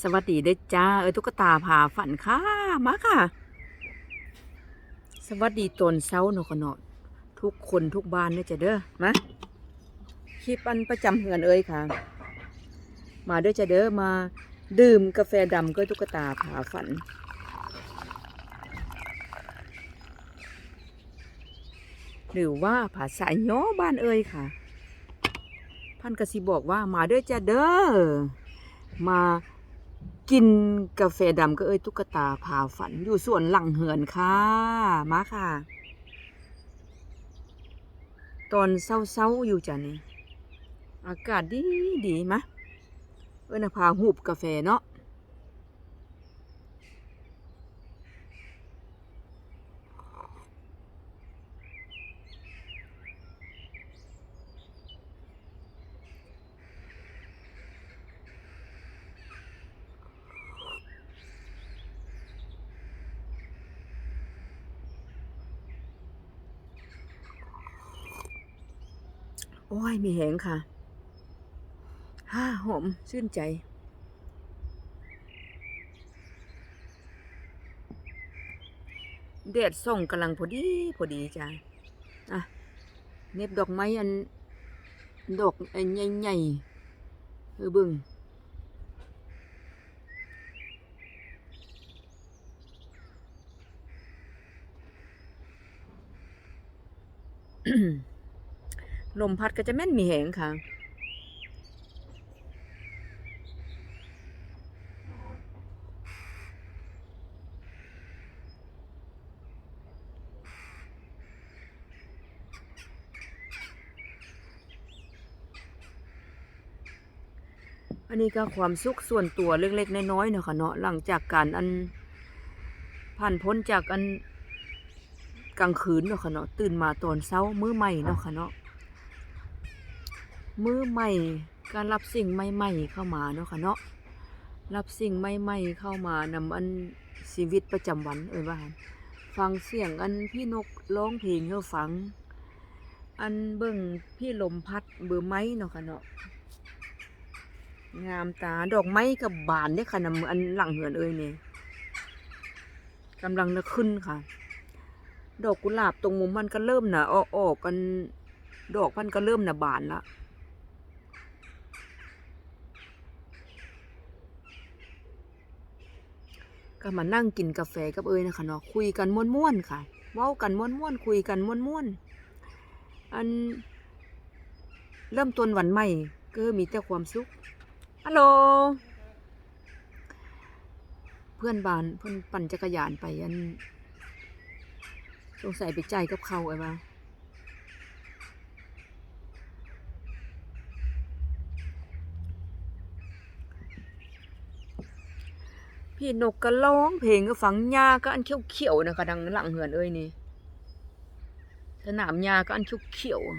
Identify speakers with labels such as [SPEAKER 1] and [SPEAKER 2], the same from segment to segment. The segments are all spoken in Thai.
[SPEAKER 1] สวัสดีเด้จ้า เออตุ๊กตาผาฝันค่ะ มาค่ะ สวัสดีตนเช้าเนาะขนาะทุกคนทุกบ้านเนี่ยจะเด้อมาคลิปอันประจำเหือนเอ้ยค่ะ มาเด้อจะเด้อมาดื่มกาแฟดำก็ตุ๊กตาผาฝัน หรือว่าภาษาย้อบ้านเอ้ยค่ะ พันกสิบอกว่ามาเด้อจะเด้อมา กินกาแฟดำก็เอ้ยตุ๊กตาพาฝันอยู่ส่วนหลังเหือนค่ะ มาค่ะ ตอนเศร้าๆอยู่จ้ะนี่ อากาศดีดีมะ เอ้ยนะพาหูบกาแฟเนาะ อ้ยมีแหงค่ะฮ่าหอมชื่นใจแดดส่องกำลังพอดี พอดีจ้ะอะเน็บดอกไม้อัน ดอกอันใหญ่ๆเออเบึง ลมพัดก็จะแม่นมีแหงค่ะ อันนี้ก็ความสุขส่วนตัวเล็กๆน้อยๆเนาะค่ะเนาะหลังจากการอันผ่านพ้นจากอันกลางคืนเนาะค่ะเนาะตื่นมาตอนเช้ามื้อใหม่เนาะค่ะเนาะ มือใหม่การรับสิ่งใหม่ๆเข้ามาเนาะค่ะเนาะรับสิ่งใหม่ๆเข้ามานำอันชีวิตประจำวันเอ่ยว่าฟังเสียงอันพี่นกร้องเพลงให้ฟัง อันเบิ่งพี่ลมพัดเบอไม้เนาะค่ะเนาะงามตาดอกไม้กับบานเนี่ยค่ะนำอันหลังเหือนเอ้ยเนี่ยกำลังจะขึ้นค่ะ ดอกกุหลาบตรงมุมมันก็เริ่มนะออกออกกันดอกมันก็เริ่มนะบานละ ก็มานั่งกินกาแฟกับเอ้ยนะคะเนาะคุยกันม่วนๆค่ะ เว้ากันม่วนๆคุยกันม่วนๆอัน เริ่มต้นวันใหม่ก็มีแต่ความสุขฮัลโหลเพื่อนบ้านเพื่อนปั่นจักรยานไปอันสงสัยไปใจกับเขาไอ้บ้า พี่นกก็ร้องเพลงก็ฝังหญ้าก็อันเขียวๆนะคะดังหลังเหือนเอ้ยนี่สนามหญ้าก็อันเขียวๆ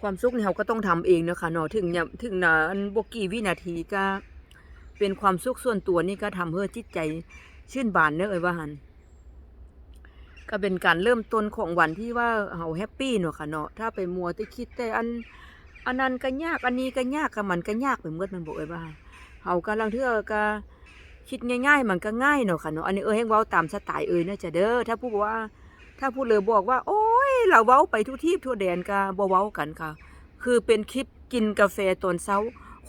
[SPEAKER 1] ความสุขเนี่ยเราก็ต้องทำเองนะคะเนาะถึงเนี่ยถึงนะอันบกี่วินาทีก็ เป็นความสุขส่วนตัวนี่ก็ทำเพื่อจิตใจชื่นบานเนอะเอ้ยว่าหันก็เป็นการเริ่มต้นของวันที่ว่าเฮาแฮปปี้เนาะค่ะเนาะถ้าไปมัวแต่คิดแต่อันอันนั้นก็ยากอันนี้ก็ยากก็มันก็ยากไปหมดมันบอกเอ้ยว่าเฮากำลังเทื่อก็คิดง่ายๆ มันก็ง่ายเนาะค่ะเนาะอันนี้เอ้ยให้เว้าตามสไตล์เอ้ยนะจะเด้อถ้าผู้บอกว่า ถ้าผู้เลยบอกว่า โอ้ยเราเว้าไปทุกที่ทั่วแดนก็บ่เว้ากันค่ะ คือเป็นคลิปกินกาแฟตอนเช้า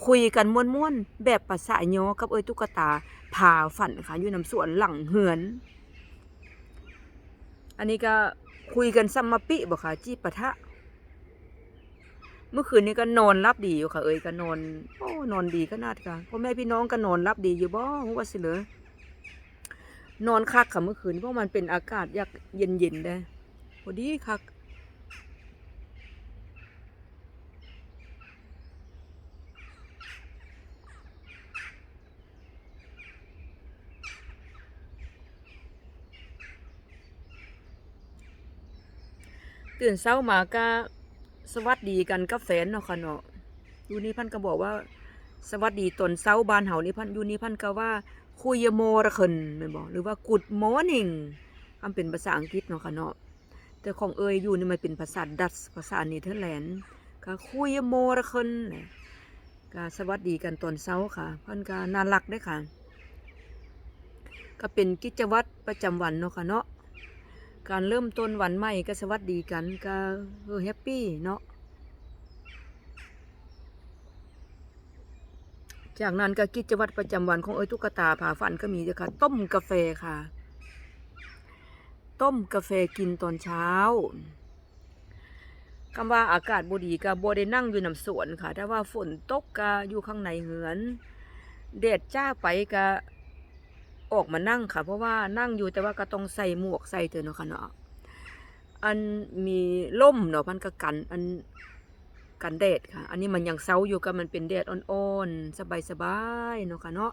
[SPEAKER 1] คุยกันม่วนๆ แบบภาษาย้อกับเอ้ยตุ๊กตาพาฝันค่ะอยู่น้ำสวนหลังเหือน อันนี้ก็คุยกันซัมมาปิบ่ค่ะจีปะทะ เมื่อคืนนี้ก็นอนรับดีอยู่ค่ะ เอ้ยก็นอนโอ้นอนดีขนาดค่ะพ่อแม่พี่น้องก็นอนรับดีอยู่บ่ฮู้ว่าสิเหลือนอนคักค่ะเมื่อคืนเพราะมันเป็นอากาศอยากเย็นๆได้พอดีคัก ตื่นเช้ามาก็สวัสดีกันกับแฟนเนาะค่ะเนาะยูนี่พันก็บอกว่า สวัสดีตอนเช้าบ้านเฮานี่พันยูนี่พันก็ว่าคุยโมระเคินแม่นบ่หรือว่า good morning คำเป็นภาษาอังกฤษเนาะค่ะเนาะแต่ของเอยอยู่นี่มันเป็นภาษาดัตช์ภาษาเนเธอร์แลนด์ก็คุยโมระเคินก็สวัสดีกันตอนเช้าค่ะพิ่นก็น่ารักเด้ค่ะ ก็เป็นกิจวัตรประจำวันเนาะค่ะเนาะ การเริ่มต้นวันใหม่ก็สวัสดีกันก็เออแฮปปี้เนาะจากนั้นก็กิจวัตรประจำวันของเอ้ยตุ๊กตาผาฝันก็มีจ้าค่ะ ต้มกาแฟค่ะ ต้มกาแฟกินตอนเช้าคำว่าอากาศบดีก็บ่ได้นั่งอยู่น้ำสวนค่ะ ถ้าว่าฝนตกก็อยู่ข้างในเหือนแดดจ้าไปก็ ออกมานั่งค่ะ เพราะว่านั่งอยู่แต่ว่าก็ต้องใส่หมวกใส่เถอะเนาะค่ะเนาะอันมีล่มเนาะมันก็กัน อันกันแดดค่ะ อันนี้มันยังเซาอยู่ก็มันเป็นแดดอ่อนๆสบายๆเนาะค่ะเนาะ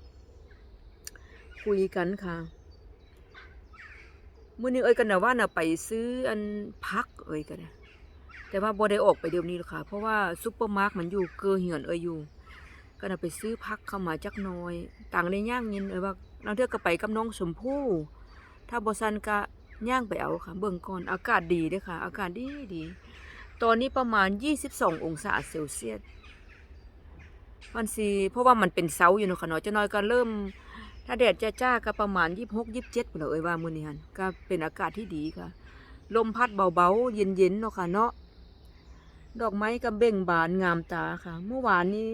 [SPEAKER 1] คุยกันค่ะมื้อนี้เอ้ยกันนะว่าน่ะไปซื้ออันพักเอ้ยกันนะแต่ว่าบ่ได้ออกไปเดี๋ยวนี้หรอกค่ะ เพราะว่าซุปเปอร์มาร์ทมันอยู่เกือเหือนเอ้ยอยู่ ก็น่ะไปซื้อพักเข้ามาจักน่อย ต่างได้ย่างยินเอ้ยว่า ลาเทื่อก็ไปกับน้องชมพู่ถ้าบ่ซันก็ย่างไปเอาค่ะ เบิ่งก่อนอากาศดีด้อค่ะ อากาศดีดี ตอนนี้ประมาณ 22 องศาเซลเซียสมันสิเพราะว่ามันเป็นเซาอยู่เนาะค่ะเนาะจะน้อยก็เริ่ม ถ้าแดดจะจ้าก็ประมาณ 26 27พุ่นแหละเอ้ยว่ามื้อนี้หั่นก็เป็นอากาศที่ดีค่ะ ลมพัดเบาๆ เย็นๆเนาะค่ะเนาะดอกไม้ก็เบ่งบานงามตาค่ะ เมื่อวานนี้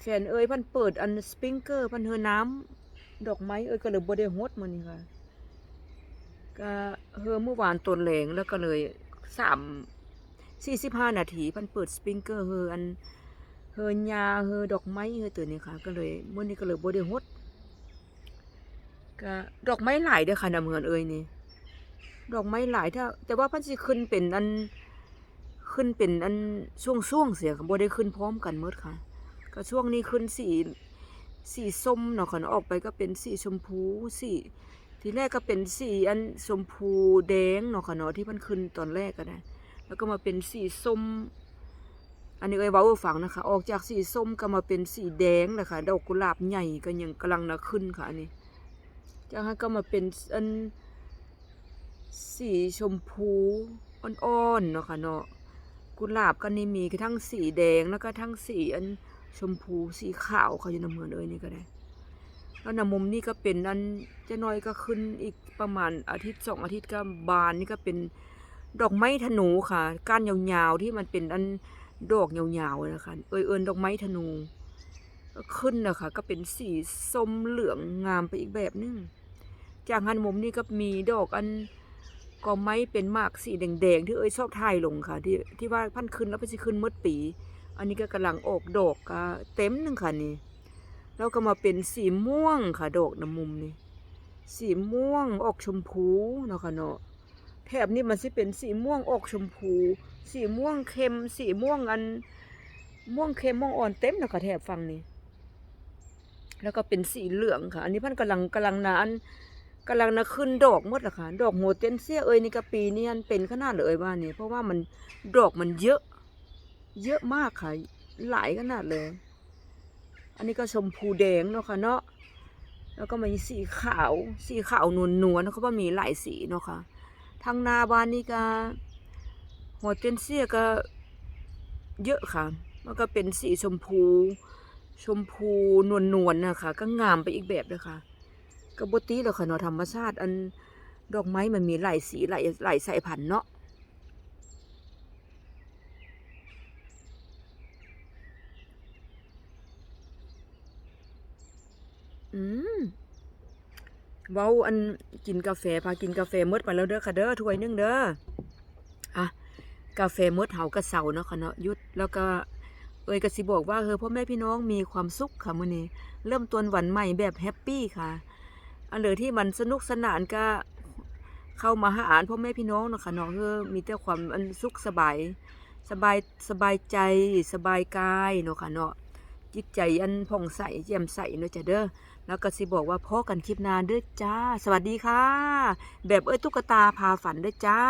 [SPEAKER 1] แฟนเอ้ยพันเปิดอันสปริงเกอร์พันเฮอน้ำ ดอกไม้เอ้ยก็เลยบ่ได้ฮดมื้อนี้ค่ะก็เฮอเมื่อวานตนแรงแล้วก็เลยสามสี่สิบห้านาทีพันเปิดสปริงเกอร์เฮออันเฮอยาเฮอดอกไม้เฮอตัวนี้ค่ะ ก็เลยเมื่อนี้ก็เลยบ่ได้ฮดก็ดอกไม้หลายเด้อค่ะน้ำเงินเอ้ยนี่ดอกไม้หลายถ้าแต่ว่าพันสิขึ้นเป็นอันขึ้นเป็นอันช่วงๆเสียค่ะบ่ได้ขึ้นพร้อมกันหมดค่ะ ก็ช่วงนี้ขึ้นสี สีส้มเนาะค่ะออกไปก็เป็นสีชมพูสีทีแรกก็เป็นสีอันชมพูแดงเนาะค่ะเนาะที่มันขึ้นตอนแรกก็ได้แล้วก็มาเป็นสีส้ม อันนี้เอ้ยเว้าให้ฟังนะคะ ออกจากสีส้มก็มาเป็นสีแดงนะคะดอกกุหลาบใหญ่ก็ยังกำลังนะขึ้นค่ะอันนี้จากนั้นก็มาเป็นอันสีชมพูอ่อนๆเนาะค่ะเนาะกุหลาบก็นี่มีทั้งสีแดงแล้วก็ทั้งสีอัน ชมพูสีขาวเขาอยู่ในเมือนเอ้ยนี่ก็ได้ แล้วนมุมนี้ก็เป็นอันจะน้อยก็ขึ้นอีกประมาณอาทิตย์สองอาทิตย์ก็บานนี่ก็เป็นดอกไม้ธนูค่ะ ก้านยาวๆที่มันเป็นอันดอกยาวๆนะคะ เอยเอินดอกไม้ธนูก็ขึ้นนะคะก็เป็นสีส้มเหลืองงามไปอีกแบบนึง จากหันมุมนี้ก็มีดอกอันก็ไม้เป็นมากสีแดงๆที่เอ้ยชอบถ่ายลงค่ะ ที่ที่ว่าพันขึ้นแล้วพันสิขึ้นมดปี อันนี้ก็กำลังออกดอกก็เต็มหนึ่งค่ะนี่แล้วก็มาเป็นสีม่วงค่ะดอกน้ำมุมนี่สีม่วงออกชมพูเนาะค่ะเนาะแถบนี้มันสิเป็นสีม่วงออกชมพู สีม่วงเค็ม สีม่วงอันม่วงเค็มม่วงอ่อนเต็มนะค่ะแถบฝั่งนี้แล้วก็เป็นสีเหลืองค่ะ อันนี้พันกำลังกำลังนานกำลังนะขึ้นดอกหมดละค่ะ ดอกโหเตนเสียเอ้ยนี่ก็ปีนี้อันเป็นขนาดเลยว่านี่เพราะว่ามันดอกมันเยอะ เยอะมากค่ะ หลายขนาดเลย อันนี้ก็ชมพูแดงเนาะค่ะเนาะ แล้วก็มีสีขาว สีขาวนวลนวลเขาว่ามีหลายสีเนาะค่ะ ทางนาบ้านนี่ก็หัวเต้นเสียก็เยอะค่ะ มันก็เป็นสีชมพู ชมพูนวลนวลนะคะ ก็งามไปอีกแบบเลยค่ะก็บติแล้วค่ะเนาะธรรมชาติอันดอกไม้มันมีหลายสีหลายหลายสายพันธุ์เนาะอืม เว้าอันกินกาแฟพากินกาแฟหมดไปแล้วเด้อค่ะเด้อถ้วยนึงเด้ออะกาแฟหมดเฮาก็เซาเนาะค่ะเนาะยุดแล้วก็เอ้ยก็สิบอกว่าเฮอพ่อแม่พี่น้องมีความสุขค่ะมื้อนี้เริ่มต้นวันใหม่แบบแฮปปี้ค่ะ อันเหลือที่มันสนุกสนานก็เข้ามาหาอ่านพ่อแม่พี่น้องเนาะค่ะเนาะเฮอมีแต่ความอันสุขสบายสบายสบายใจสบายกายเนาะค่ะเนาะจิตใจอันผ่องใสแจ่มใสเนาะจ้ะเด้อ แล้วก็สิบอกว่าพ่อกันคลิปหนานเด้อจ้า สวัสดีค่ะ แบบเอ้ยตุ๊กตาพาฝันเด้อจ้า